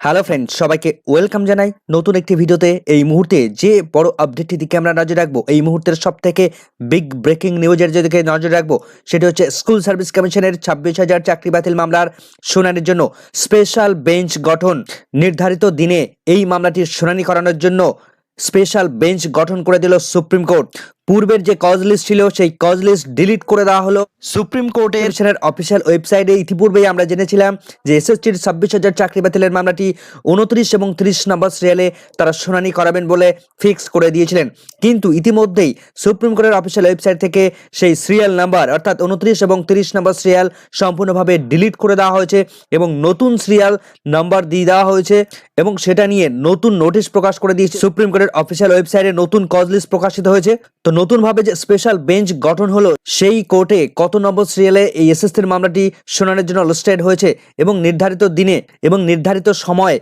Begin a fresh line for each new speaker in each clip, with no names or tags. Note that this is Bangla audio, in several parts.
হ্যালো ফ্রেন্ড সবাইকে ওয়েলকাম জানাই নতুন একটি ভিডিওতে এই মুহূর্তে যে বড় আপডেটটি দিকে আমরা নজর রাখব, এই মুহূর্তের সব থেকে বিগ ব্রেকিং নিউজের যেদিকে নজর রাখব, সেটি হচ্ছে স্কুল সার্ভিস কমিশনের ছাব্বিশ হাজার চাকরি বাতিল মামলার শুনানির জন্য স্পেশাল বেঞ্চ গঠন নির্ধারিত দিনে এই মামলাটির শুনানি করানোর জন্য স্পেশাল বেঞ্চ গঠন করে দিল সুপ্রিম কোর্ট। পূর্বের যে কজ লিস্ট ছিল, সেই কজ লিস্ট ডিলিট করে দেওয়া হলো। সুপ্রিম কোর্টের সেনের অফিসিয়াল ওয়েবসাইটে ইতিপূর্বেই আমরা জেনেছিলাম যে এসএসটির ছাব্বিশ হাজার চাকরি বাতিলের মামলাটি উনত্রিশ এবং ত্রিশ নম্বর সিরিয়ালে তারা শুনানি করাবেন বলে ফিক্স করে দিয়েছিলেন। কিন্তু ইতিমধ্যেই সুপ্রিম কোর্টের অফিসিয়াল ওয়েবসাইট থেকে সেই সিরিয়াল নাম্বার অর্থাৎ উনত্রিশ এবং তিরিশ নম্বর সিরিয়াল সম্পূর্ণভাবে ডিলিট করে দেওয়া হয়েছে এবং নতুন সিরিয়াল নাম্বার দিয়ে দেওয়া হয়েছে এবং সেটা নিয়ে নতুন নোটিশ প্রকাশ করে দিয়েছে সুপ্রিম কোর্টের অফিসিয়াল ওয়েবসাইটে নতুন কজ লিস্ট প্রকাশিত হয়েছে। তো নতুনভাবে যে স্পেশাল বেঞ্চ গঠন হলো, সেই কোর্টে কত নম্বর সিরিয়ালে এই এসএসসির মামলাটি শুনানির জন্য লিস্টেড হয়েছে এবং নির্ধারিত দিনে এবং নির্ধারিত সময়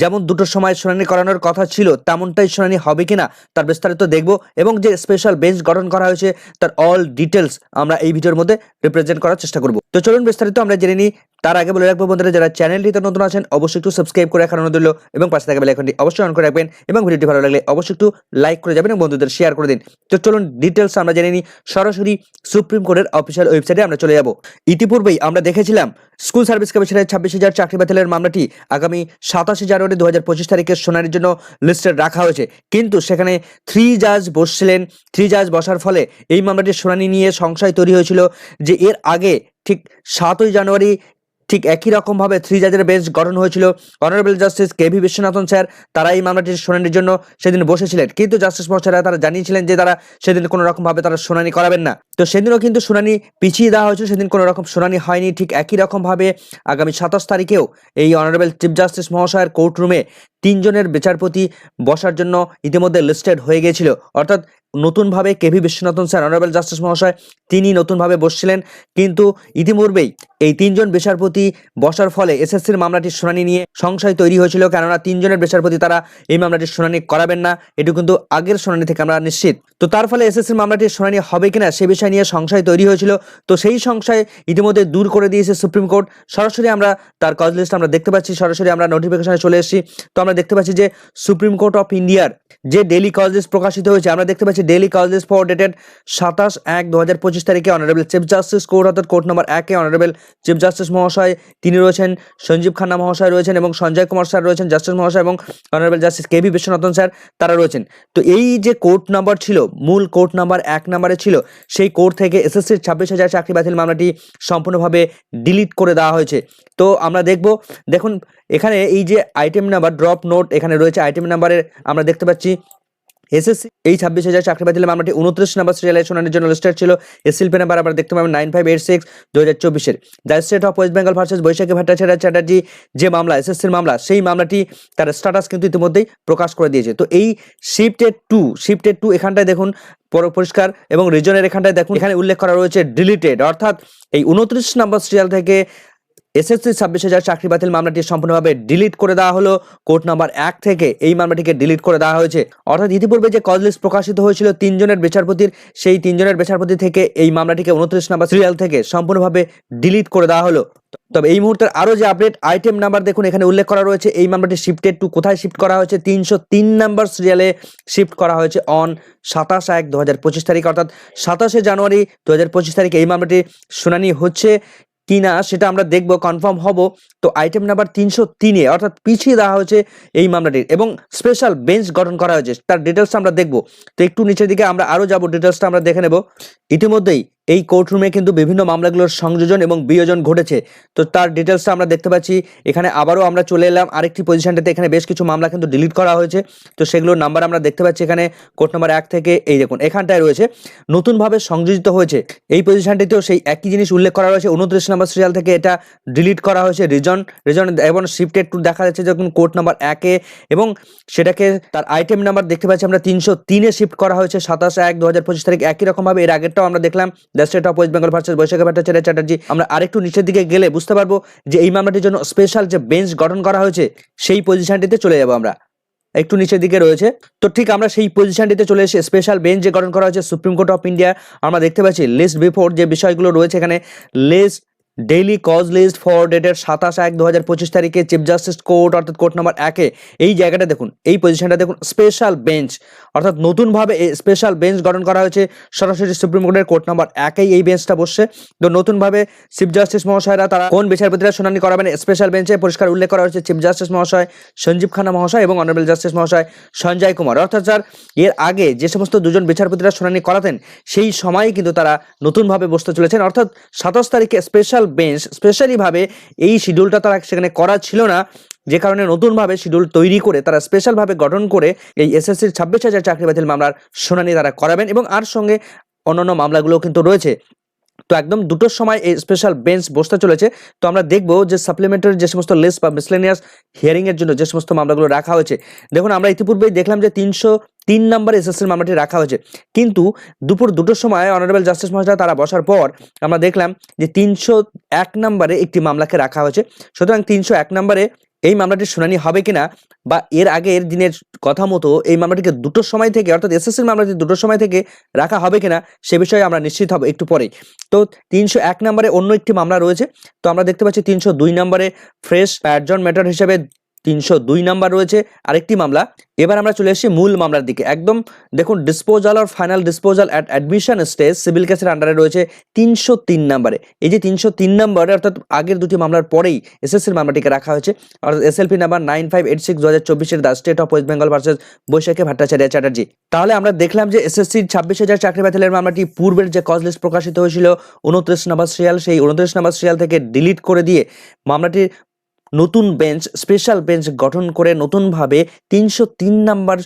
যেমন দুটো সময় শুনানি করানোর কথা ছিল, তেমনটাই শুনানি হবে কিনা তার বিস্তারিত দেখব এবং যে স্পেশাল বেঞ্চ গঠন করা হয়েছে তার অল ডিটেলস আমরা এই ভিডিওর মধ্যে রিপ্রেজেন্ট করার চেষ্টা করব। তো চলুন বিস্তারিত আমরা জেনে নিই। তার আগে বলে রাখব বন্ধুরা, যারা চ্যানেলটিতে নতুন আছেন, অবশ্যই একটু সাবস্ক্রাইব করে রাখার অনুরোধ এবং পাশে থাকা বেল আইকনটি অবশ্যই অন করে রাখবেন এবং ভিডিওটি ভালো লাগলে অবশ্যই একটু লাইক করে যাবেন এবং বন্ধুদের শেয়ার করে দিন। তো চলুন ডিটেলস আমরা জেনে নিই। সরাসরি সুপ্রিম কোর্টের অফিসিয়াল ওয়েবসাইটে আমরা চলে যাব। ইতিপূর্বেই আমরা দেখেছিলাম স্কুল সার্ভিস কমিশনের ছাব্বিশ হাজার চাকরি বাতিলের মামলাটি আগামী সাতাশে জানুয়ারি দু হাজার পঁচিশ তারিখের শুনানির জন্য লিস্টেড রাখা হয়েছে। কিন্তু সেখানে থ্রি জাজ বসছিলেন। থ্রি জাজ বসার ফলে এই মামলাটির শুনানি নিয়ে সংশয় তৈরি হয়েছিল যে এর আগে ঠিক সাতই জানুয়ারি ঠিক একই রকমভাবে থ্রি জাজের বেঞ্চ গঠন হয়েছিল। Honourable justice K V Viswanathan sir তারা এই মামলাটির শুনানির জন্য সেদিন বসেছিলেন। কিন্তু জাস্টিস মহাশয়রা তারা জানিয়েছিলেন যে তারা সেদিন কোনো রকমভাবে তারা শুনানি করাবেন না। তো সেদিনও কিন্তু শুনানি পিছিয়ে দেওয়া হয়েছিল, সেদিন কোনো রকম শুনানি হয়নি। ঠিক একই রকমভাবে আগামী সাতাশ তারিখেও এই অনারেবল চিফ জাস্টিস মহাশয়ের কোর্ট রুমে তিনজনের বিচারপতি বসার জন্য ইতিমধ্যে লিস্টেড হয়ে গিয়েছিল। অর্থাৎ নতুনভাবে KV Viswanathan sir honourable justice মহাশয়, তিনি নতুনভাবে বসছিলেন। কিন্তু ইতিপূর্বেই এই তিনজন বিচারপতি বসার ফলে এসএসসির মামলাটির শুনানি নিয়ে সংশয় তৈরি হয়েছিল। কেননা তিনজনের বিচারপতি তারা এই মামলাটির শুনানি করাবেন না। এটি কিন্তু আগের শুনানি থেকে আমরা নিশ্চিত। তো তার ফলে এসএসসির মামলাটির শুনানি হবে কিনা সে বিষয় নিয়ে সংশয় তৈরি হয়েছিল। তো সেই সংশয় ইতিমধ্যে দূর করে দিয়েছে সুপ্রিম কোর্ট। সরাসরি আমরা তার কজ লিস্ট আমরা দেখতে পাচ্ছি। সরাসরি আমরা নোটিফিকেশনে চলে এসেছি। তো আমরা দেখতে পাচ্ছি যে সুপ্রিম কোর্ট অফ ইন্ডিয়ার যে ডেলি লিস্ট প্রকাশিত হয়েছে, আমরা দেখতে পাচ্ছি ডেলি লিস্ট ফর ডেটেড সাতাশ এক দু হাজার পঁচিশ তারিখে অনারেবল চিফ জাস্টিস কোর্ট, অর্থাৎ কোর্ট নম্বর একে অনারেবল চিফ জাস্টিস মহাশয় তিনি রয়েছেন, সঞ্জীব খান্না মহাশয় রয়েছেন এবং সঞ্জয় কুমার স্যার রয়েছেন জাস্টিস মহাশয় এবং honourable justice K V Viswanathan sir তারা রয়েছেন। তো এই যে কোর্ট নাম্বার ছিল, মূল কোর্ট নাম্বার এক নাম্বারে ছিল, সেই কোর্ট থেকে এসএসসির ছাব্বিশ হাজার চাকরি বাতিল মামলাটি সম্পূর্ণভাবে ডিলিট করে দেওয়া হয়েছে। তো আমরা দেখব, দেখুন, এখানে এই যে আইটেম নাম্বার ড্রপ নোট এখানে রয়েছে। আইটেম নাম্বারের আমরা দেখতে পাচ্ছি, এসএসসি এই ছাব্বিশ হাজার চাকরি বাতিল মামলাটি উনত্রিশ নাম্বার সিরিয়ালে শুনানির জন্য লিস্টেড ছিল। এসএলপি নাম্বার আমরা দেখতে পাবেন নাইন ফাইভ এইট সিক্স দু হাজার চব্বিশের। The state of West Bengal versus Baishakhi Bhattacharya Chatterjee যে মামলা, এসএসসির মামলা, সেই মামলাটি তার স্ট্যাটাস কিন্তু ইতিমধ্যেই প্রকাশ করে দিয়েছে। তো এই শিফটেড টু শিফটেড টু এখানটায় দেখুন, পর- পরিষ্কার এবং রিজনের এখানটায় দেখুন, এখানে উল্লেখ করা রয়েছে ডিলিটেড অর্থাৎ এই উনত্রিশ নম্বর সিরিয়াল থেকে এসএসসি ছাব্বিশ হাজার চাকরি বাতিল মামলাটি সম্পূর্ণভাবে ডিলিট করে দেওয়া হলো। কোর্ট নাম্বার এক থেকে এই মামলাটিকে ডিলিট করে দেওয়া হয়েছে। অর্থাৎ ইতিপূর্বে যে কজ লিস্ট প্রকাশিত হয়েছিল, তিনজনের বিচারপতির, সেই তিনজনের বিচারপতি থেকে এই মামলাটিকে উনত্রিশ নাম্বার সিরিয়াল থেকে সম্পূর্ণভাবে ডিলিট করে দেওয়া হলো। তবে এই মুহূর্তের আরও যে আপডেট, আইটেম নাম্বার দেখুন, এখানে উল্লেখ করা রয়েছে, এই মামলাটি শিফটেড টু কোথায় শিফট করা হয়েছে, তিনশো তিন নাম্বার সিরিয়ালে শিফট করা হয়েছে অন সাতাশ এক দু হাজার পঁচিশ তারিখ, অর্থাৎ সাতাশে জানুয়ারি দু হাজার পঁচিশ তারিখে এই মামলাটি শুনানি হচ্ছে। কিনা সেটা আমরা দেখব কনফার্ম হব। তো আইটেম নাম্বার তিনশো তিনে, অর্থাৎ পিছিয়ে দেওয়া হয়েছে এই মামলাটির এবং স্পেশাল বেঞ্চ গঠন করা হয়েছে, তার ডিটেলসটা আমরা দেখব। তো একটু নিচের দিকে আমরা আরও যাব ডিটেলসটা আমরা দেখে নেব। ইতিমধ্যেই এই কোর্টরুমে কিন্তু বিভিন্ন মামলাগুলোর সংযোজন এবং বিয়োজন ঘটেছে। তো তার ডিটেলসটা আমরা দেখতে পাচ্ছি। এখানে আবারও আমরা চলে এলাম আরেকটি পজিশনটাতে এখানে বেশ কিছু মামলা কিন্তু ডিলিট করা হয়েছে। তো সেগুলোর নাম্বার আমরা দেখতে পাচ্ছি এখানে কোর্ট নাম্বার এক থেকে, এই দেখুন, এখানটায় রয়েছে। নতুনভাবে সংযোজিত হয়েছে। এই পজিশনটিতেও সেই একই জিনিস উল্লেখ করা রয়েছে। উনত্রিশ নম্বর সিরিয়াল থেকে এটা ডিলিট করা হয়েছে। রিজন রিজন এবং শিফটেড টু দেখা যাচ্ছে যখন কোর্ট নাম্বার একে এবং সেটাকে তার আইটেম নাম্বার দেখতে পাচ্ছি আমরা তিনশো তিনে শিফট করা হয়েছে। সাতাশ এক দু হাজার পঁচিশ তারিখ একই রকমভাবে। এর আগেরটাও আমরা দেখলাম the state of West Bengal versus Baishakhi Bhattacharya Chatterjee আমরা আরেকটু নিচের দিকে গেলে বুঝতে পারব যে এই মামলাটির জন্য স্পেশাল যে বেঞ্চ গঠন করা হয়েছে, সেই পজিশনটিতে চলে যাব আমরা। একটু নিচের দিকে রয়েছে। তো ঠিক আমরা সেই পজিশনটিতে চলে এসে স্পেশাল বেঞ্চ যে গঠন করা হয়েছে সুপ্রিম কোর্ট অফ ইন্ডিয়া আমরা দেখতে পাচ্ছি লিস্ট বিফোর যে বিষয়গুলো রয়েছে এখানে list daily cause list for ডেটের সাতাশ এক দু হাজার পঁচিশ তারিখে চিফ জাস্টিস কোর্ট অর্থাৎ কোর্ট নাম্বার একে, এই জায়গাটা দেখুন, এই পজিশনটা দেখুন স্পেশাল বেঞ্চ অর্থাৎ নতুনভাবে স্পেশাল বেঞ্চ গঠন করা হয়েছে, সরাসরি সুপ্রিম কোর্টের কোর্ট নাম্বার একেই এই বেঞ্চটা বসছে। তো নতুনভাবে চিফ জাস্টিস মহাশয়রা তারা কোন বিচারপতিরা শুনানি করাবেন স্পেশাল বেঞ্চে পরিষ্কার উল্লেখ করা হয়েছে চিফ জাস্টিস মহাশয় সঞ্জীব খান্না মহাশয় এবং অনারেবল জাস্টিস মহাশয় সঞ্জয় কুমার। অর্থাৎ স্যার, এর আগে যে সমস্ত দুজন বিচারপতিরা শুনানি করাতেন, সেই সময় কিন্তু তারা নতুনভাবে বসতে চলেছেন। অর্থাৎ সাতাশ তারিখে স্পেশাল বেঞ্চ স্পেশালিভাবে এই শিডিউলটা তারা সেখানে করা ছিল না। যে কারণে নতুনভাবে শিডিউল তৈরি করে তারা স্পেশালভাবে গঠন করে এই এসএসসির ছাব্বিশ হাজার চাকরি বাতিল মামলার শুনানি তারা করাবেন এবং আর সঙ্গে অন্যান্য মামলাগুলো কিন্তু রয়েছে। তো একদম দুটোর সময় এই স্পেশাল বেঞ্চ বসতে চলেছে। তো আমরা দেখব যে সাপ্লিমেন্টারি যে সমস্ত লিস্ট বা মিসলেনিয়াস হিয়ারিং এর জন্য যে সমস্ত মামলাগুলো রাখা হয়েছে। দেখুন, আমরা ইতিপূর্বেই দেখলাম যে তিনশো তিন নম্বর এসএসসির মামলাটি রাখা হয়েছে। কিন্তু দুপুর দুটোর সময় অনারেবল জাস্টিস মহাশয় তারা বসার পর আমরা দেখলাম যে তিনশো এক নম্বরে একটি মামলাকে রাখা হয়েছে। সুতরাং তিনশো এক নম্বরে এই মামলাটির শুনানি হবে কিনা বা এর আগের দিনের কথা মতো এই মামলাটিকে দুটোর সময় থেকে অর্থাৎ এসএসসির মামলাটি দুটোর সময় থেকে রাখা হবে কিনা সে বিষয়ে আমরা নিশ্চিত হব একটু পরেই। তো তিনশো এক নম্বরে অন্য একটি মামলা রয়েছে। তো আমরা দেখতে পাচ্ছি তিনশো দুই নম্বরে ফ্রেশ প্যাডজন ম্যাটার হিসেবে তিনশো দুই নাম্বার রয়েছে আরেকটি মামলা। এবার আমরা চলে এসেছি মূল মামলার দিকে। একদম দেখুন disposal R final disposal at admission stage civil কেসের আন্ডারে রয়েছে তিনশো তিন নাম্বারে। এই যে তিনশো তিন নাম্বারে, অর্থাৎ আগের দুটি মামলার পরেই এসএসসির মামলাটিকে রাখা হয়েছে। অর্থাৎ SLP number nine five eight six দু হাজার চব্বিশের the state of West Bengal versus Baishakhi Bhattacharya Chatterjee তাহলে আমরা দেখলাম যে এসএসসির ছাব্বিশ হাজার চাকরি বাতিলের মামলাটি পূর্বের যে কজ লিস্ট প্রকাশিত হয়েছিল, উনত্রিশ নম্বর সিরিয়াল সেই উনত্রিশ নম্বর সিরিয়াল থেকে ডিলিট করে দিয়ে মামলাটির নতুন বেঞ্চ স্পেশাল বেঞ্চ গঠন করে নতুনভাবে তিনশো তিন নাম্বার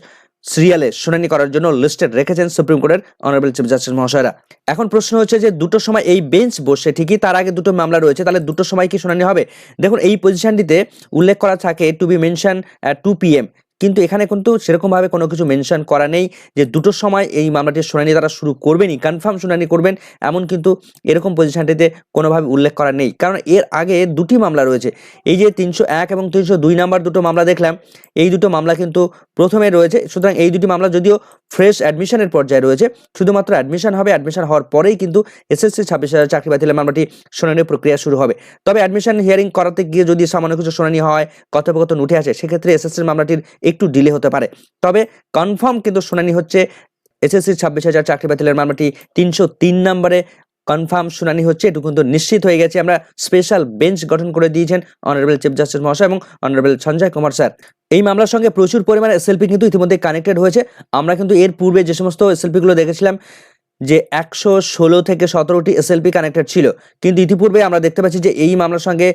সিরিয়ালে শুনানি করার জন্য লিস্টেড রেখেছেন সুপ্রিম কোর্টের অনারেবল চিফ জাস্টিস মহাশয়রা এখন প্রশ্ন হচ্ছে যে দুটো সময় এই বেঞ্চ বসে ঠিকই তার আগে দুটো মামলা রয়েছে, তাহলে দুটো সময় কি শুনানি হবে? দেখুন, এই পজিশনটিতে উল্লেখ করা থাকে to be mention to P M কিন্তু এখানে কিন্তু সেরকমভাবে কোনো কিছু মেনশন করা নেই যে দুটোর সময় এই মামলাটির শুনানি তারা শুরু করবেনই কনফার্ম শুনানি করবেন, এমন কিন্তু এরকম পজিশনটিতে কোনোভাবে উল্লেখ করা নেই। কারণ এর আগে দুটি মামলা রয়েছে। এই যে তিনশো এক এবং তিনশো দুই নাম্বার দুটো মামলা দেখলাম, এই দুটো মামলা কিন্তু প্রথমে রয়েছে। সুতরাং এই দুটি মামলা যদিও ফ্রেশ অ্যাডমিশনের পর্যায়ে রয়েছে, শুধুমাত্র অ্যাডমিশন হবে অ্যাডমিশন হওয়ার পরেই কিন্তু এসএসসি ছাব্বিশ হাজার চাকরি বাতিলের মামলাটি শুনানির প্রক্রিয়া শুরু হবে। তবে অ্যাডমিশন হিয়ারিং করাতে গিয়ে যদি সামান্য কিছু শুনানি হয়, কথোপকথন উঠে আসে, সেক্ষেত্রে এসএসসির মামলাটির একটু ডিলে হতে পারে। তবে কনফার্ম কিন্তু শুনানি হচ্ছে এসএসসি ছাব্বিশ হাজার চাকরি বাতিলের মামলাটি তিনশো তিন নম্বরে কনফার্ম শুনানি হচ্ছে, এটুকু কিন্তু নিশ্চিত হয়ে গেছে। আমরা স্পেশাল বেঞ্চ গঠন করে দিয়েছেন অনারেবল চিফ জাস্টিস মহাশয় এবং অনারেবল সঞ্জয় কুমার স্যার। এই মামলার সঙ্গে প্রচুর পরিমাণে এসএলপি কিন্তু ইতিমধ্যে কানেক্টেড হয়েছে। আমরা কিন্তু এর পূর্বে যে সমস্ত এসএলপি গুলো দেখেছিলাম, যে একশো ষোলো থেকে সতেরোটি এসএলপি কানেক্টেড ছিল। কিন্তু ইতিপূর্বে আমরা দেখতে পাচ্ছি যে এই মামলার সঙ্গে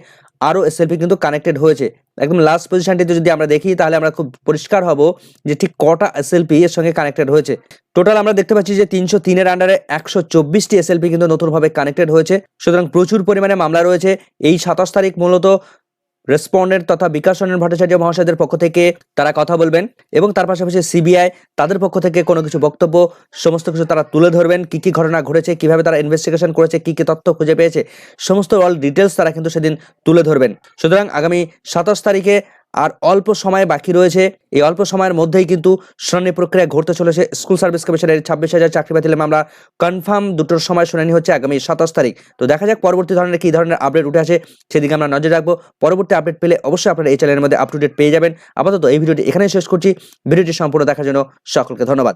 আরও এসএলপি কিন্তু কানেক্টেড হয়েছে। একদম লাস্ট পজিশনটিতে যদি আমরা দেখি, তাহলে আমরা খুব পরিষ্কার হব যে ঠিক কটা এসএলপি এর সঙ্গে কানেক্টেড হয়েছে। টোটাল আমরা দেখতে পাচ্ছি যে তিনশো তিনের আন্ডারে একশো চব্বিশটি এসএলপি কিন্তু নতুনভাবে কানেক্টেড হয়েছে। সুতরাং প্রচুর পরিমাণে মামলা রয়েছে। এই সাতাশ তারিখ মূলত রেসপন্ডেন্ট তথা বিকাশ রঞ্জন ভট্টাচার্য মহাশয়দের পক্ষ থেকে তারা কথা বলবেন এবং তার পাশাপাশি সিবিআই তাদের পক্ষ থেকে কোনো কিছু বক্তব্য, সমস্ত কিছু তারা তুলে ধরবেন, কি কি ঘটনা ঘটেছে, কীভাবে তারা ইনভেস্টিগেশন করেছে, কি কি তথ্য খুঁজে পেয়েছে, সমস্ত অল ডিটেলস তারা কিন্তু সেদিন তুলে ধরবেন। সুতরাং আগামী সাতাশ তারিখে আর অল্প সময় বাকি রয়েছে। এই অল্প সময়ের মধ্যেই কিন্তু শুনানি প্রক্রিয়া ঘটতে চলেছে। স্কুল সার্ভিস কমিশনের ছাব্বিশ হাজার চাকরি পাতিলে মামলা কনফার্ম দুটোর সময় শুনানি হচ্ছে আগামী সাতাশ তারিখ। তো দেখা যাক পরবর্তী ধরনের কী ধরনের আপডেট উঠে আসে, সেদিকে আমরা নজর রাখব। পরবর্তী আপডেট পেলে অবশ্যই আপনারা এই চ্যানেলের মধ্যে আপ টু ডেট পেয়ে যাবেন। আপাতত এই ভিডিওটি এখানেই শেষ করছি। ভিডিওটি সম্পূর্ণ দেখার জন্য সকলকে ধন্যবাদ।